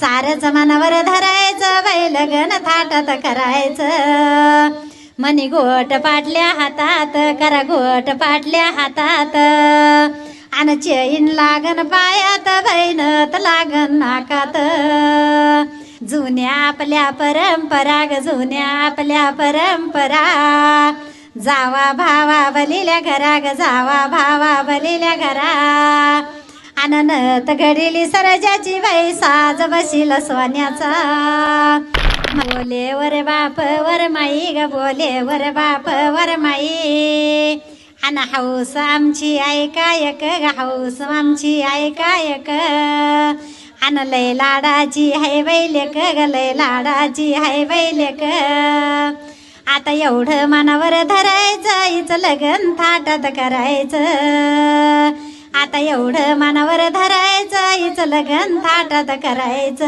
सारच मनावर धरायचं बाई लग्न थाटात करायचं. मनी गोट पाटल्या हातात करा गोट पाटल्या हातात. आणि चैन लागन पायात बहिणत लागन नाकात. जुन्या आपल्या परंपरा ग जुन्या आपल्या परंपरा. जावा भावा बलिल्या घरा ग जावा भावा बलिल्या घरा. आनंद घडीली सरजाची बाई साज बशील सोन्याचा. बोले वर बाप वर माई ग बोले वर बाप वर माई. अन हौस आमची ऐकायक ग हौस आमची ऐकायक अन लय लाडाची हाय बैलेक ग लय लाडाची हाय बैलेक आता एवढं मनावर धरायचं हिचं लगन थाटात करायचं. आता एवढं मनावर धरायचं हिचं लगन थाटात करायचं.